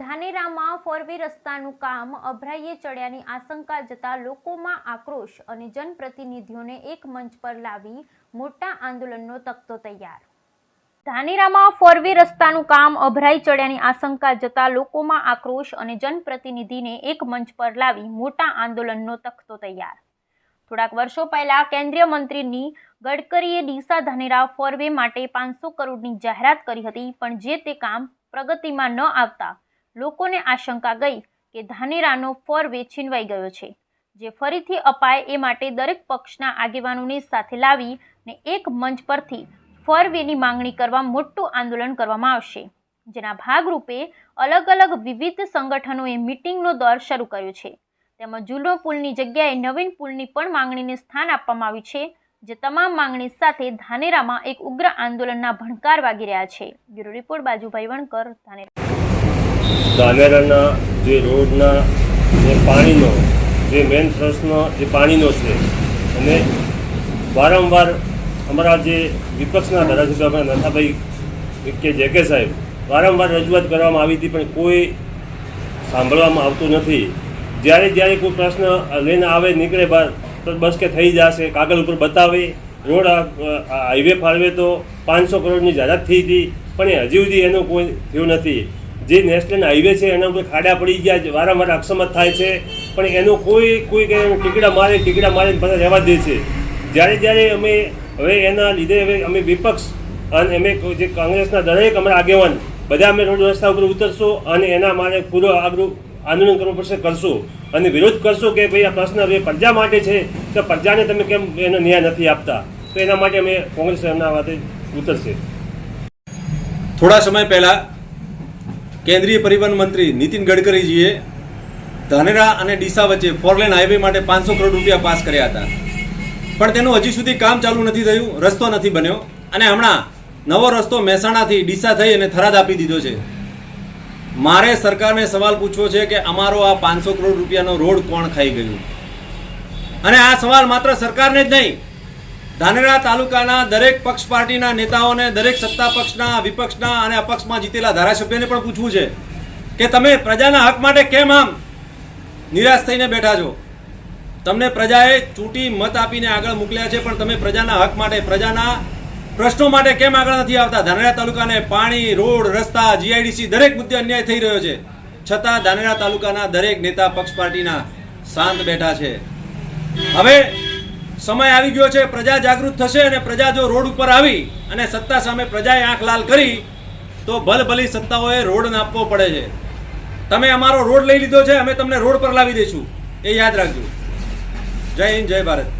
ધાનેરામાં ફોરવે રસ્તાનું કામ, અભરાઈએ ચડ્યાની આશંકા જતા લોકોમાં આક્રોશ અને જનપ્રતિનિધિઓને એક મંચ પર લાવી મોટા આંદોલનનો તખતો તૈયાર. ધાનેરામાં ફોરવે રસ્તાનું કામ, અભરાઈ ચડ્યાની આશંકા જતા લોકોમાં આક્રોશ અને જનપ્રતિનિધિને એક મંચ પર લાવી મોટા આંદોલનનો તખતો તૈયાર. થોડાક વર્ષો પહેલા કેન્દ્રીય મંત્રીની ગડકરીએ ડીસા ધાનેરા ફોરવે માટે પાંચસો કરોડની જાહેરાત કરી હતી, પણ જે તે કામ પ્રગતિમાં ન આવતા લોકોને આશંકા ગઈ કે ધાનેરાનો ફોરવે છીનવાઈ ગયો છે, જે ફરીથી અપાય એ માટે દરેક પક્ષના આગેવાનોને સાથે લાવી ને એક મંચ પરથી ફોરવેની માંગણી કરવા મોટું આંદોલન કરવામાં આવશે, જેના ભાગરૂપે અલગ અલગ વિવિધ સંગઠનોએ મિટિંગનો દોર શરૂ કર્યો છે. તેમજ જૂનો પુલની જગ્યાએ નવીન પુલની પણ માંગણીને સ્થાન આપવામાં આવ્યું છે, જે તમામ માંગણી સાથે ધાનેરામાં એક ઉગ્ર આંદોલનના ભણકાર વાગી રહ્યા છે. Bureau report Bajubhai Vankar Dhanera. ધાનેરાના જે રોડના જે પાણીનો, જે મેન પ્રશ્ન જે પાણીનો છે, અને વારંવાર અમારા જે વિપક્ષના ધારાસભ્ય નથાભાઈ કે જે કે સાહેબ, વારંવાર રજૂઆત કરવામાં આવી હતી, પણ કોઈ સાંભળવામાં આવતું નથી. જ્યારે જ્યારે કોઈ પ્રશ્ન લઈને આવે, નીકળે બહાર, તો બસ કે થઈ જશે, કાગળ ઉપર બતાવે. રોડ હાઈવે ફાળવે તો પાંચસો કરોડની જાહેરાત થઈ હતી, પણ હજી સુધી એનું કોઈ થયું નથી. જે નેશનલ હાઈવે છે એના ઉપર ખાડા પડી ગયા છે, વારંવાર અક્ષમત થાય છે પણ એનો કોઈ કોઈ ટીકડા મારે ટીકડા મારે બધા રહેવા દે છે. જ્યારે જ્યારે અમે હવે એના લીધે હવે અમે વિપક્ષ અને અમે જે કોંગ્રેસના દરેક અમારા આગેવાન બધા અમે રોડ રસ્તા ઉપર ઉતરશું અને એના માટે પૂરો આગળ આંદોલન કરવું પડશે કરશું. અને વિરોધ કરશું કે ભાઈ આ પ્રશ્ન હવે પ્રજા માટે છે તો પ્રજાને તમે કેમ એનો ન્યાય નથી આપતા? તો એના માટે અમે કોંગ્રેસ એમના વાતે ઉતરશે. થોડા સમય પહેલા કેન્દ્રીય પરિવહન મંત્રી નીતિન ગડકરીજીએ ધાનેરા અને ડીસા વચ્ચે ફોરલેન હાઈવે માટે પાંચસો કરોડ રૂપિયા પાસ કર્યા હતા. પણ તેનું હજી સુધી કામ ચાલુ નથી થયું, રસ્તો નથી બન્યો અને હમણાં નવો રસ્તો મહેસાણાથી ડીસા થઈ અને થરાદ આપી દીધો છે. મારે સરકારને સવાલ પૂછવો છે કે અમારો આ પાંચસો કરોડ રૂપિયાનો રોડ કોણ ખાઈ ગયું? અને આ સવાલ માત્ર સરકારને જ નહીં ધાનેરા તાલુકાના દરેક પક્ષ પાર્ટીના નેતાઓને દરેક સત્તા પક્ષના, વિપક્ષના અને અપક્ષમાં જીતેલા ધારાસભ્યને પણ પૂછવું છે કે તમે પ્રજાના હક માટે કેમ આમ નિરાશ થઈને બેઠા છો? તમને પ્રજાએ ચૂંટી મત આપીને આગળ મોકલ્યા છે, પણ તમે પ્રજાના હક માટે, પ્રજાના પ્રશ્નો માટે કેમ આગળ નથી આવતા? ધાનેરા તાલુકાને પાણી, રોડ, રસ્તા, જીઆઈડીસી દરેક મુદ્દે અન્યાય થઈ રહ્યો છે. છતાં ધાનેરા તાલુકાના દરેક નેતા પક્ષ પાર્ટીના શાંત બેઠા છે. હવે સમય આવી ગયો છે, પ્રજા જાગૃત થશે અને પ્રજા જો રોડ ઉપર આવી અને સત્તા સામે પ્રજાએ આંખ લાલ કરી, તો ભલભલી સત્તાઓએ રોડ નાપવો પડે છે. તમે અમારો રોડ લઈ લીધો છે, અમે તમને રોડ પર લાવી દઈશું. એ યાદ રાખજો. જય હિન્દ, જય ભારત.